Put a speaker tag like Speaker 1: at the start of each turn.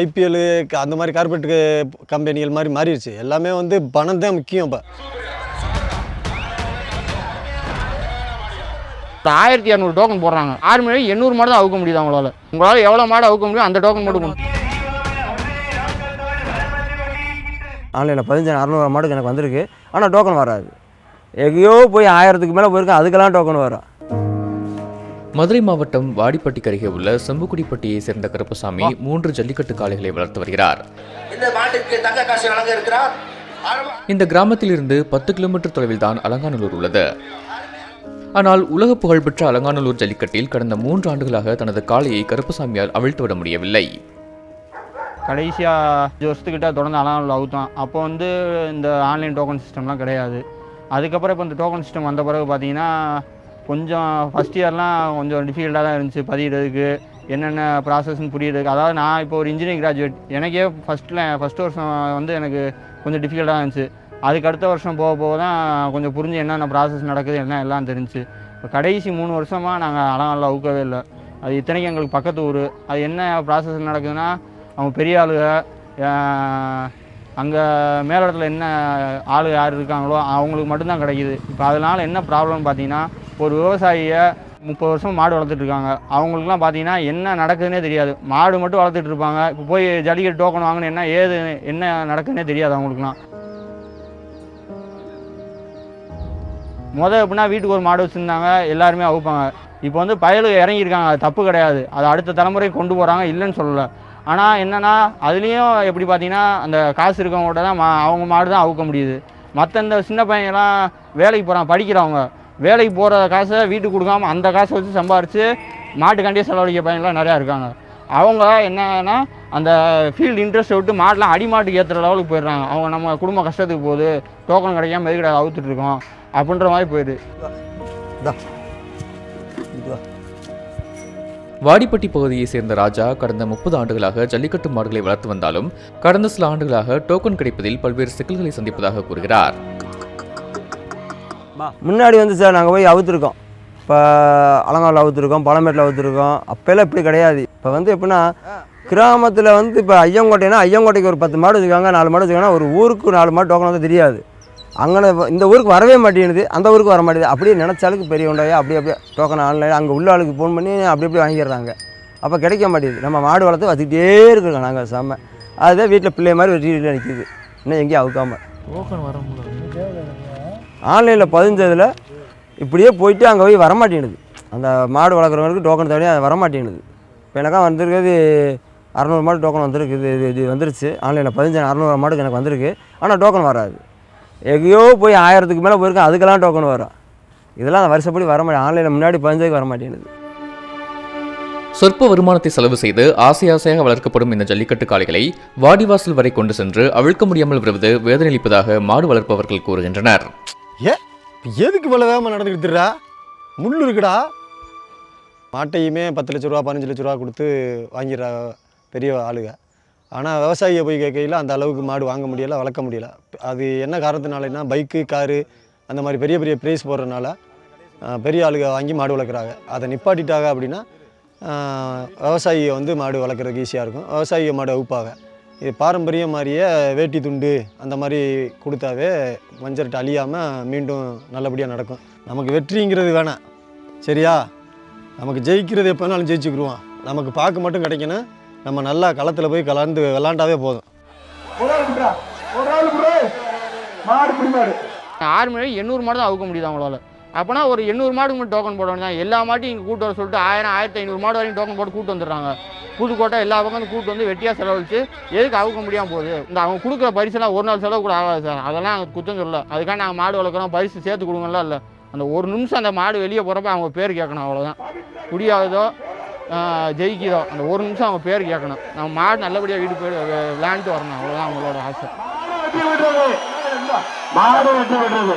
Speaker 1: IPL அந்த மாதிரி corporate கம்பெனிகள் மாதிரி மாறிடுச்சு. எல்லாமே வந்து பணம் தான் முக்கியம் இப்போ.
Speaker 2: ஆயிரத்தி இரநூறு டோக்கன் போடுறாங்க. ஆறு மணி எண்ணூறு மாடு தான் அவுக்க முடியுது அவங்களால. உங்களால் எவ்வளோ மாடு அவுக்க முடியும் அந்த டோக்கன் மட்டும்.
Speaker 3: ஆன்லைனில் பதினஞ்சு அறநூறு மாட்டுக்கு எனக்கு வந்திருக்கு. ஆனால் டோக்கன் வராது. எங்கேயோ போய் ஆயிரத்துக்கு மேலே போயிருக்கேன் அதுக்கெல்லாம் டோக்கன் வரும்.
Speaker 4: மதுரை மாவட்டம் வாடிப்பட்டிக்கு அருகே உள்ள செம்புக்குடிப்பட்டியை சேர்ந்த கருப்பசாமி மூன்று ஜல்லிக்கட்டு காளைகளை வளர்த்து வருகிறார்.
Speaker 5: இந்த
Speaker 4: இந்த கிராமத்திலிருந்து பத்து கிலோமீட்டர் தொலைவில் தான் அலங்காநல்லூர் உள்ளது. ஆனால் உலக புகழ்பெற்ற அலங்காநல்லூர் ஜல்லிக்கட்டில் கடந்த மூன்று ஆண்டுகளாக தனது காளையை கருப்பசாமியால் அவிழ்த்துவிட முடியவில்லை.
Speaker 2: கடைசியாக அஞ்சு வருஷத்துக்கிட்ட தொடர்ந்து அலாம் அவுத்தான் அப்போ வந்து இந்த ஆன்லைன் டோக்கன் சிஸ்டம்லாம் கிடையாது. அதுக்கப்புறம் இப்போ இந்த டோக்கன் சிஸ்டம் வந்த பிறகு பார்த்தீங்கன்னா கொஞ்சம் ஃபஸ்ட் இயர்லாம் கொஞ்சம் டிஃபிகல்ட்டாக தான் இருந்துச்சு பதிகிறதுக்கு என்னென்ன ப்ராசஸ்ன்னு புரியுறதுக்கு. அதாவது நான் இப்போ ஒரு இன்ஜினியரிங் கிராஜுவேட் எனக்கே ஃபஸ்ட்டில் ஃபஸ்ட் வருஷம் வந்து எனக்கு கொஞ்சம் டிஃபிகல்ட்டாக இருந்துச்சு. அதுக்கு அடுத்த வருஷம் போக போக தான் கொஞ்சம் புரிஞ்சு என்னென்ன ப்ராசஸ் நடக்குது என்ன எல்லாம் தெரிஞ்சுச்சு. இப்போ கடைசி மூணு வருஷமாக நாங்கள் அழகெல்லாம் அவுக்கவே இல்லை. அது இத்தனைக்கும் எங்களுக்கு பக்கத்து ஊர். அது என்ன ப்ராசஸ் நடக்குதுன்னா அவங்க பெரிய ஆளுக அங்கே மேலிடத்தில் என்ன ஆள் யார் இருக்காங்களோ அவங்களுக்கு மட்டும்தான் கிடைக்குது. இப்போ அதனால் என்ன ப்ராப்ளம்னு பார்த்தீங்கன்னா ஒரு விவசாயியை முப்பது வருஷம் மாடு வளர்த்துட்ருக்காங்க அவங்களுக்குலாம் பார்த்தீங்கன்னா என்ன நடக்குதுன்னே தெரியாது. மாடு மட்டும் வளர்த்துட்டு இருப்பாங்க. இப்போ போய் ஜல்லிக்கட்டு டோக்கன் வாங்கணும் என்ன ஏது என்ன நடக்குதுன்னே தெரியாது அவங்களுக்குலாம். முதல் எப்படின்னா வீட்டுக்கு ஒரு மாடு வச்சுருந்தாங்க. எல்லாருமே அவுப்பாங்க. இப்போ வந்து பயலு இறங்கியிருக்காங்க. அது தப்பு கிடையாது. அது அடுத்த தலைமுறை கொண்டு போகிறாங்க இல்லைன்னு சொல்லலை. ஆனால் என்னென்னா அதுலேயும் எப்படி பார்த்தீங்கன்னா அந்த காசு இருக்கவங்கள்ட்ட தான் மா அவங்க மாடு தான் அவுக்க முடியுது. மற்ற இந்த சின்ன பையன்லாம் வேலைக்கு போகிறான் படிக்கிறவங்க வேலைக்கு போகிற காசை வீட்டுக்கு கொடுக்காம அந்த காசை வச்சு சம்பாரித்து மாட்டுக்காண்டியே செலவழிக்க பையன்லாம் நிறையா இருக்காங்க. அவங்க என்னன்னா அந்த ஃபீல்டு இன்ட்ரெஸ்ட்டை விட்டு மாடெலாம் அடி மாட்டுக்கு ஏற்றுற லெவலுக்கு போயிடுறாங்க. அவங்க நம்ம குடும்ப கஷ்டத்துக்கு போகுது டோக்கன் கிடைக்காம எதுக்கிட்ட அவுத்துட்டு இருக்கோம்? அப்படின்ற மாதிரி போயிடுது.
Speaker 4: வாடிப்பட்டி பகுதியை சேர்ந்த ராஜா கடந்த முப்பது ஆண்டுகளாக ஜல்லிக்கட்டு மாடுகளை வளர்த்து வந்தாலும் கடந்த சில ஆண்டுகளாக டோக்கன் கிடைப்பதில் பல்வேறு சிக்கல்களை சந்திப்பதாக கூறுகிறார்.
Speaker 3: முன்னாடி வந்து சார் நாங்கள் போய் அவுத்துருக்கோம். இப்போ அலங்காவில் அவுத்துருக்கோம் பழமேட்டில் அவுத்துருக்கோம். அப்போல்லாம் இப்படி கிடையாது. இப்போ வந்து எப்படின்னா கிராமத்தில் வந்து இப்போ ஐயங்கோட்டைனா ஐயங்கோட்டைக்கு ஒரு பத்து மாடு வச்சுக்காங்க நாலு மாடு வச்சுக்காங்கன்னா ஒரு ஊருக்கு நாலு மாடு டோக்கன் வந்து தெரியாது. அங்கே இந்த ஊருக்கு வரவே மாட்டேங்குது. அந்த ஊருக்கு வர மாட்டேங்குது. அப்படியே நினச்சாலுக்கு பெரிய உண்டாயா அப்படியே அப்படியே டோக்கன் ஆன்லைன் அங்கே உள்ள ஆளுக்கு ஃபோன் பண்ணி அப்படி அப்படியே வாங்கிடுறாங்க. அப்போ கிடைக்க மாட்டேங்குது. நம்ம மாடு வளர்த்து வச்சுக்கிட்டே இருக்கோம் நாங்கள் செம்ம. அதுதான் வீட்டில் பிள்ளை மாதிரி ஒரு வீட்டில் நிற்கிது இன்னும் எங்கேயும் அவுக்காமல் ஆன்லைனில் பதிஞ்சதில் இப்படியே போயிட்டு அங்கே போய் வரமாட்டேங்குது. அந்த மாடு வளர்க்குறவங்களுக்கு டோக்கன் தவிர அது வரமாட்டேங்குது. இப்போ எனக்கா வந்திருக்கிறது அறநூறு மாடு டோக்கன் வந்திருக்குது இது இது வந்துருச்சு. ஆன்லைனில் பதினஞ்சு அறநூறு மாடுக்கு எனக்கு வந்திருக்கு. ஆனால் டோக்கன் வராது. எங்கேயோ போய் ஆயிரத்துக்கு மேலே போயிருக்கேன் அதுக்கெல்லாம் டோக்கன் வரும். இதெல்லாம் அந்த வருஷப்படி வர மாட்டேன் ஆன்லைனில் முன்னாடி பதினஞ்சுக்கு வர மாட்டேங்குது
Speaker 4: சொற்ப வருமானத்தை செலவு செய்து ஆசை ஆசையாக வளர்க்கப்படும் இந்த ஜல்லிக்கட்டு காளைகளை வாடிவாசல் வரை கொண்டு சென்று அவிழ்க்க முடியாமல் வருவது வேதனையளிப்பதாக மாடு வளர்ப்பவர்கள் கூறுகின்றனர்.
Speaker 1: ஏ எதுக்கு இவ்வளோ வேகமாக நடந்துக்கிட்டுறா முள் இருக்குடா. மாட்டையுமே பத்து லட்ச ரூபா பதினஞ்சு லட்ச ரூபா கொடுத்து வாங்கிடுறா பெரிய ஆளுங்க ஆனால் விவசாயியை போய் கேட்கையில் அந்த அளவுக்கு மாடு வாங்க முடியலை வளர்க்க முடியலை. அது என்ன காரணத்தினாலனா பைக்கு காரு அந்த மாதிரி பெரிய பெரிய ப்ரைஸ் போடுறதுனால பெரிய ஆளுக வாங்கி மாடு வளர்க்குறாங்க. அதை நிப்பாட்டிட்டாங்க அப்படின்னா விவசாயியை வந்து மாடு வளர்க்குறதுக்கு ஈஸியாக இருக்கும். விவசாயியை மாடு அவுப்பாங்க இது பாரம்பரிய மாதிரியே வேட்டி துண்டு அந்த மாதிரி கொடுத்தாவே மஞ்சள்ட்ட அழியாமல் மீண்டும் நல்லபடியாக நடக்கும். நமக்கு வெற்றிங்கிறது வேணாம் சரியா? நமக்கு ஜெயிக்கிறது எப்போனாலும் ஜெயிச்சுக்கிருவோம். நமக்கு பார்க்க மட்டும் கிடைக்கணும். நம்ம நல்லா களத்தில் போய் கலந்து விளாண்டாவே போதும்.
Speaker 2: ஆறு மணி எண்ணூறு மாடு தான் அவுக்க முடியுது அவங்களால. அப்போனா ஒரு எண்ணூறு மாடுக்கு மட்டும் டோக்கன் போட வேண்டியது எல்லா மாட்டையும் இங்கே கூட்டு வர சொல்லிட்டு ஆயிரம் ஆயிரத்தி ஐநூறு மாடு வரைக்கும் டோக்கன் போட்டு கூட்டு வந்துடுறாங்க. புதுக்கோட்டை எல்லா பக்கம் கூட்டு வந்து வெட்டியாக செலவழிச்சு எதுக்கு அவுக்க முடியாமல் போகுது? இந்த அவங்க கொடுக்குற பரிசுலாம் ஒரு நாள் செலவு கூட ஆகாது சார். அதெல்லாம் அங்கே குத்தம் சொல்லல. அதுக்காக நாங்கள் மாடு வளர்க்குறோம். பரிசு சேர்த்து கொடுங்கலாம் இல்லை. அந்த ஒரு நிமிஷம் அந்த மாடு வெளியே போகிறப்ப அவங்க பேர் கேட்கணும் அவ்வளோதான் குடியாகுதோ ஆஹ், ஜெயிக்குதோ அந்த ஒரு நிமிஷம் அவங்க பேர் கேட்கணும். நம்ம மாடு நல்லபடியாக வீடு போய் விளையாண்டுட்டு வரணும். அவ்வளோதான் அவங்களோட ஆசை.
Speaker 5: மாடு வெற்றி பெற்றது